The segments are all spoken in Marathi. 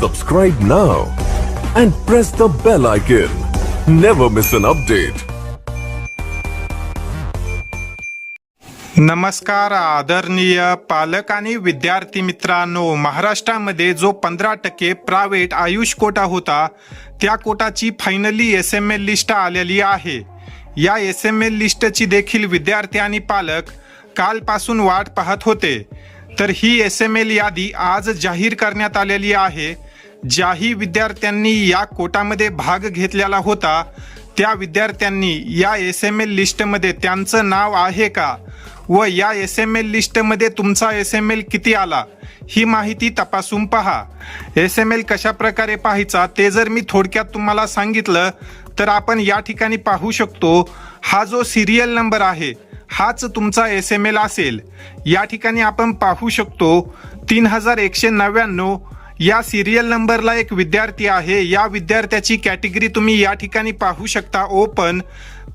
Subscribe now and press the bell icon. Never miss an update. नमस्कार आदरणीय पालक आणि विद्यार्थी मित्रांनो महाराष्ट्रामध्ये जो पंधरा टक्के प्रायव्हेट आयुष कोटा होता त्या कोटाची finally S M L list आलेली आहे या एस एम एल लिस्टची देखील विद्यार्थी आणि पालक कालपासून वाट पाहत होते तर ही एस एम एल यादी आज जाहीर करण्यात आलेली आहे ज्याही विद्यार्थ्यांनी या कोटामध्ये भाग घेतलेला होता त्या विद्यार्थ्यांनी या एस एम एल लिस्टमध्ये त्यांचं नाव आहे का? व या एस एम एल लिस्टमध्ये तुमचा एस एम एल किती आला? ही माहिती तपासून पहा. एस एम एल कशा प्रकारे पाहायचा ते जर मी थोडक्यात तुम्हाला सांगितलं तर आपण या ठिकाणी पाहू शकतो हा जो सिरियल नंबर आहे हाच तुमचा एस एम एल असेल. या ठिकाणी आपण पाहू शकतो तीन हजार एकशे नव्याण्णव या सिरियल नंबरला एक विद्यार्थी आहे. या विद्यार्थ्याची कॅटेगरी तुम्ही या ठिकाणी पाहू शकता ओपन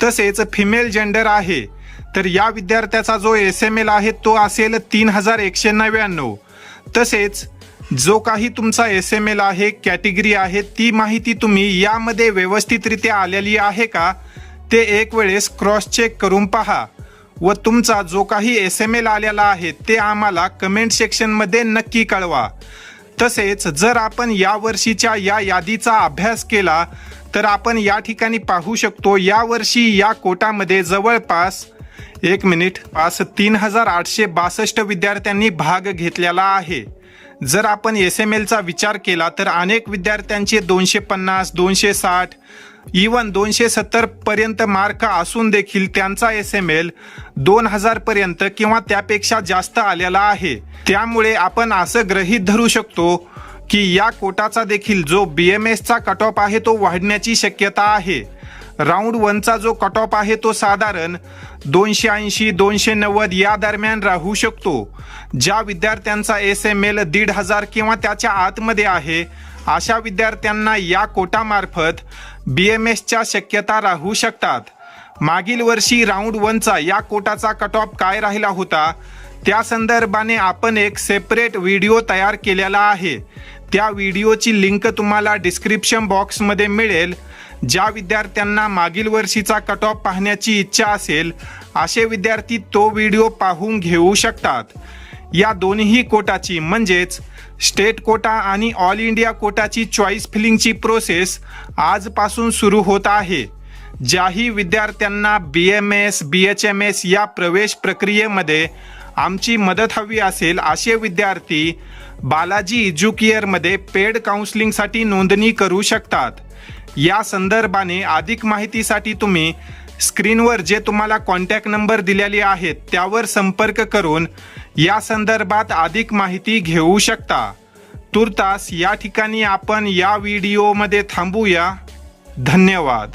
तसेच फिमेल जेंडर आहे. तर या विद्यार्थ्याचा जो एस एम एल आहे तो असेल तीन हजार एकशे नव्याण्णव. तसेच जो काही तुमचा एस एम एल आहे कॅटेगरी आहे ती माहिती तुम्ही यामध्ये व्यवस्थितरित्या आलेली आहे का? ते एक वेळेस क्रॉस चेक करून पहा. व तुमचा जो काही एस एम एल आलेला आहे ते आम्हाला कमेंट सेक्शनमध्ये नक्की कळवा. तसेच जर आपण यावर्षीच्या या यादीचा अभ्यास केला तर आपण या ठिकाणी पाहू शकतो यावर्षी या कोटामध्ये जवळपास एक मिनिट पास तीन हजार आठशे बासष्ट विद्यार्थ्यांनी भाग घेतलेला आहे. जर आपण एस एम एलचा विचार केला तर अनेक विद्यार्थ्यांचे दोनशे पन्नास दोनशे साठ इवन दोनशे सत्तर पर्यंत मार्क असून देखील त्यांचा एस एम एल दोन हजार पर्यंत किंवा त्यापेक्षा जास्त आलेला आहे. त्यामुळे आपण असं ग्रहीत धरू शकतो की या कोटाचा देखील जो बी एम एसचा कट ऑफ आहे तो वाढण्याची शक्यता आहे. राऊंड वनचा जो कट ऑफ आहे तो साधारण दोनशे ऐंशी दोनशे नव्वद या दरम्यान राहू शकतो. ज्या विद्यार्थ्यांचा एस एम एल दीड हजार किंवा त्याच्या आतमध्ये आहे अशा विद्यार्थ्यांना या कोटामार्फत बी एम एसच्या शक्यता राहू शकतात. मागील वर्षी राऊंड वनचा या कोटाचा कट ऑफ काय राहिला होता त्या संदर्भाने आपण एक सेपरेट व्हिडिओ तयार केलेला आहे. त्या व्हिडिओची लिंक तुम्हाला डिस्क्रिप्शन बॉक्समध्ये मिळेल. ज्या विद्यार्थ्यांना मागील वर्षीचा कट ऑफ पाहण्याची इच्छा असेल असे विद्यार्थी तो व्हिडिओ पाहून घेऊ शकतात. या दोन्ही कोटाची म्हणजेच स्टेट कोटा आणि ऑल इंडिया कोटाची चॉईस फिलिंगची प्रोसेस आजपासून सुरू होत आहे. ज्याही विद्यार्थ्यांना B M S B H M S या प्रवेश प्रक्रियेमध्ये आमची मदत हवी असेल असे विद्यार्थी बालाजी एज्युकेअरमध्ये पेड काउन्सिलिंगसाठी नोंदणी करू शकतात. या संदर्भाने अधिक माहितीसाठी तुम्ही स्क्रीनवर जे तुम्हाला कॉन्टॅक्ट नंबर दिलेले आहेत त्यावर संपर्क करून या संदर्भात अधिक माहिती घेऊ शकता. तुर्तास या ठिकाणी आपण या व्हिडिओमध्ये थांबूया. धन्यवाद.